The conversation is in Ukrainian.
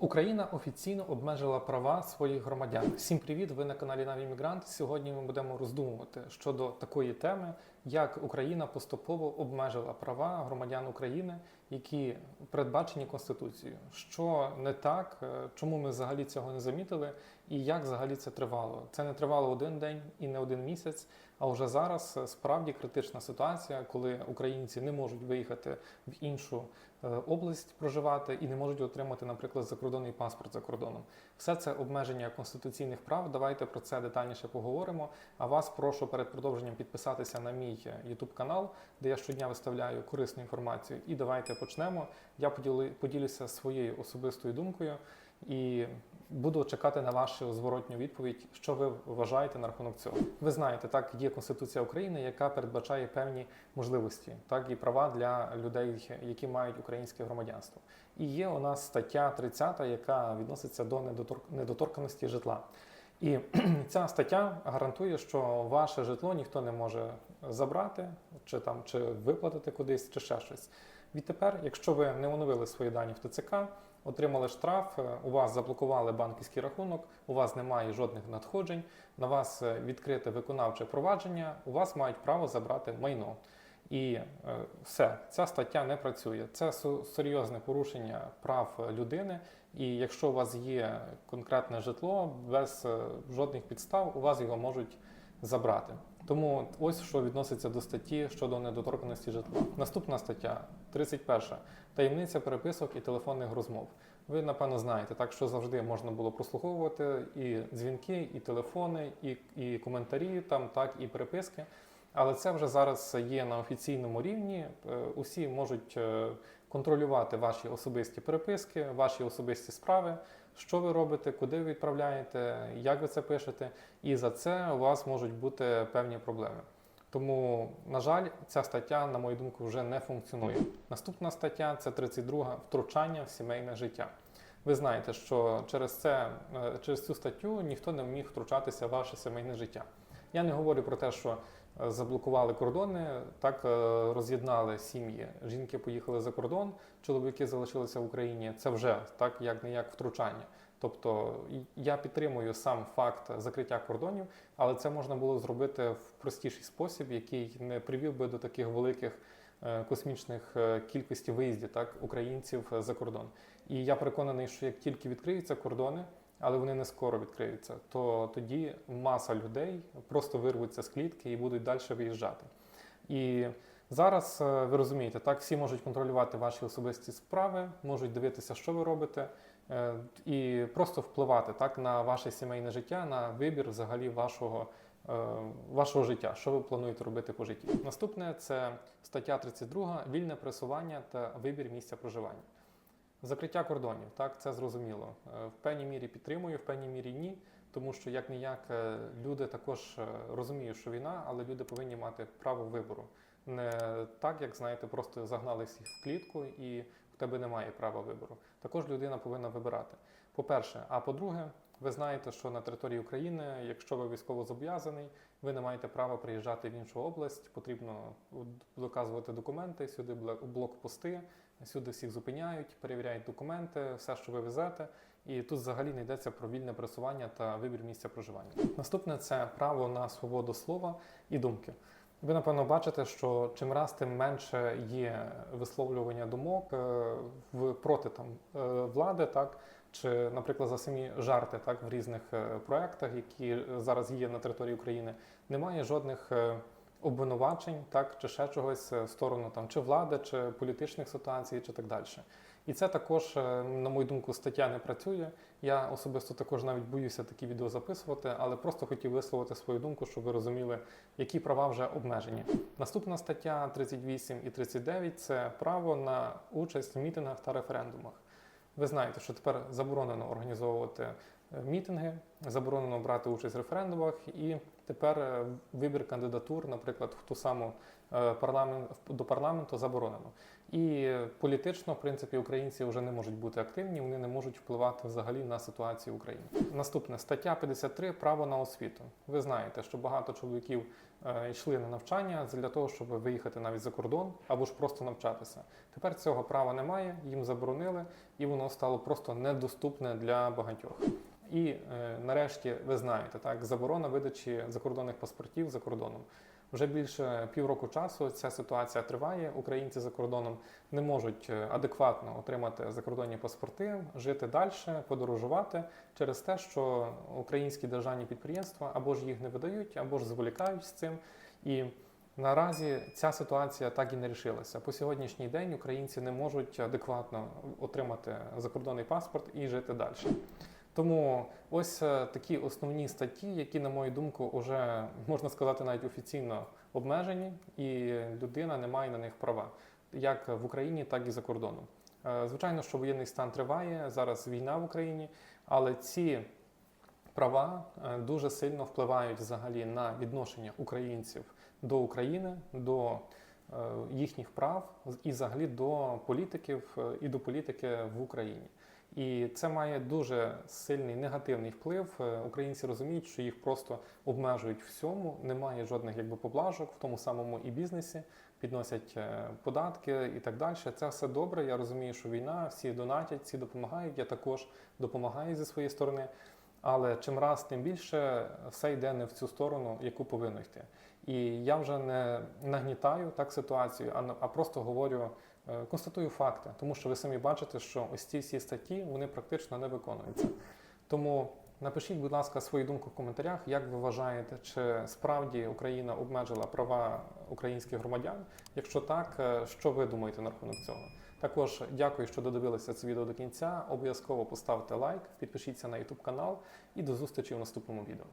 Україна офіційно обмежила права своїх громадян. Всім привіт! Ви на каналі Наві Мігрант. Сьогодні ми будемо роздумувати щодо такої теми, як Україна поступово обмежила права громадян України, які передбачені Конституцією. Що не так, е, чому ми взагалі цього не замітили, і як взагалі це тривало? Це не тривало один день і не один місяць. А вже зараз е, справді критична ситуація, коли українці не можуть виїхати в іншу е, область проживати і не можуть отримати, наприклад, закордонний паспорт за кордоном. Все це обмеження конституційних прав. Давайте про це детальніше поговоримо. А вас прошу перед продовженням підписатися на мій YouTube канал, де я щодня виставляю корисну інформацію. І давайте почнемо. Я поділюся своєю особистою думкою і буду чекати на вашу зворотню відповідь, що ви вважаєте на рахунок цього. Ви знаєте, так є Конституція України, яка передбачає певні можливості, так і права для людей, які мають українське громадянство. І є у нас стаття 30, яка відноситься до недотор- недоторканості житла. І ця стаття гарантує, що ваше житло ніхто не може забрати, чи там чи виплатити кудись, чи ще щось. Відтепер, якщо ви не оновили свої дані в ТЦК, отримали штраф, е, у вас заблокували банківський рахунок, у вас немає жодних надходжень, на вас е, відкрите виконавче провадження, у вас мають право забрати майно. І е, все, ця стаття не працює. Це серйозне порушення прав людини. І якщо у вас є конкретне житло, без жодних підстав у вас його можуть забрати. Тому ось що відноситься до статті щодо недоторканості житла. Наступна стаття 31. Таємниця переписок і телефонних розмов. Ви напевно знаєте, так що завжди можна було прослуховувати і дзвінки, і телефони, і, і коментарі, там так і переписки. Але це вже зараз є на офіційному рівні. Е, Усі можуть е, контролювати ваші особисті переписки, ваші особисті справи, що ви робите, куди ви відправляєте, як ви це пишете, і за це у вас можуть бути певні проблеми. Тому, на жаль, ця стаття, на мою думку, вже не функціонує. Наступна стаття це 32 втручання в сімейне життя. Ви знаєте, що через це е, через цю статтю ніхто не міг втручатися в ваше сімейне життя. Я не говорю про те, що е, заблокували кордони, так е, роз'єднали сім'ї. Жінки поїхали за кордон, чоловіки залишилися в Україні. Це вже так, як не як втручання. Тобто я підтримую сам факт закриття кордонів, але це можна було зробити в простіший спосіб, який не привів би до таких великих е, космічних е, кількості виїздів так українців е, за кордон. І я переконаний, що як тільки відкриються кордони, але вони не скоро відкриються, то тоді маса людей просто вирвуться з клітки і будуть далі виїжджати. І зараз е, ви розумієте, так всі можуть контролювати ваші особисті справи, можуть дивитися, що ви робите, е, і просто впливати так на ваше сімейне життя, на вибір взагалі вашого. е, Вашого життя, що ви плануєте робити по житті? Наступне це стаття 32 вільне пресування та вибір місця проживання. Закриття кордонів, так, це зрозуміло. В певній мірі підтримую, в певній мірі ні, тому що як ніяк люди також розуміють, що війна, але люди повинні мати право вибору. Не так, як знаєте, просто загнали всіх в клітку і в тебе немає права вибору. Також людина повинна вибирати. По-перше, а по-друге, ви знаєте, що на території України, якщо ви військовозобов'язаний, ви не маєте права приїжджати в іншу область, потрібно доказувати документи, сюди блок- блокпости, Сюди всіх зупиняють, перевіряють документи, все, що ви везете. І тут взагалі не йдеться про вільне пересування та вибір місця проживання. Наступне це право на свободу слова і думки. Ви напевно бачите, що чим раз тим менше є висловлювання думок е, в проти там е, влади, так чи, наприклад, за самі жарти, так в різних е, проектах, які зараз є на території України, немає жодних. обвинувачень, так чи ще чогось в сторону там чи влади, чи політичних ситуацій, чи так далі. І це також, е, на мою думку, стаття не працює. Я особисто також навіть боюся такі відео записувати, але просто хотів висловити свою думку, щоб ви розуміли, які права вже обмежені. Наступна стаття 38 і 39 – це право на участь в мітингах та референдумах. Ви знаєте, що тепер заборонено організовувати е, мітинги, заборонено брати участь в референдумах, і Тепер е, вибір кандидатур, наприклад, в ту саму е, парламент до парламенту заборонено. І політично, в принципі, українці вже не можуть бути активні, вони не можуть впливати взагалі на ситуацію в Україні. Наступне стаття 53 право на освіту. Ви знаєте, що багато чоловіків е, йшли на навчання для того, щоб виїхати навіть за кордон або ж просто навчатися. Тепер цього права немає, їм заборонили, і воно стало просто недоступне для багатьох. І е, нарешті ви знаєте, так заборона видачі закордонних паспортів за кордоном. Вже більше півроку часу ця ситуація триває. Українці за кордоном не можуть е, адекватно отримати закордонні паспорти, жити далі, подорожувати через те, що українські державні підприємства або ж їх не видають, або ж зволікають з цим. І наразі ця ситуація так і не рішилася. По сьогоднішній день українці не можуть адекватно отримати закордонний паспорт і жити далі. Тому ось е, такі основні статті, які, на мою думку, вже можна сказати, навіть офіційно обмежені, і людина не має на них права, як в Україні, так і за кордоном. Е, Звичайно, що воєнний стан триває, зараз війна в Україні, але ці права е, дуже сильно впливають взагалі на відношення українців до України, до їхніх прав і взагалі до політиків і до політики в Україні. І це має дуже сильний негативний вплив. Е, Українці розуміють, що їх просто обмежують всьому, немає жодних якби поблажок в тому самому і бізнесі, підносять е, податки і так далі. Це все добре. Я розумію, що війна, всі донатять, всі допомагають. Я також допомагаю зі своєї сторони. Але чим раз, тим більше все йде не в цю сторону, яку повинно йти. І я вже не нагнітаю так ситуацію, а, а просто говорю, е, констатую факти, тому що ви самі бачите, що ось ці всі статті вони практично не виконуються. Тому напишіть, будь ласка, свою думку в коментарях, як ви вважаєте, чи справді Україна обмежила права українських громадян? Якщо так, е, що ви думаєте на рахунок цього? Також дякую, що додивилися це відео до кінця. Обов'язково поставте лайк, підпишіться на YouTube канал і до зустрічі в наступному відео.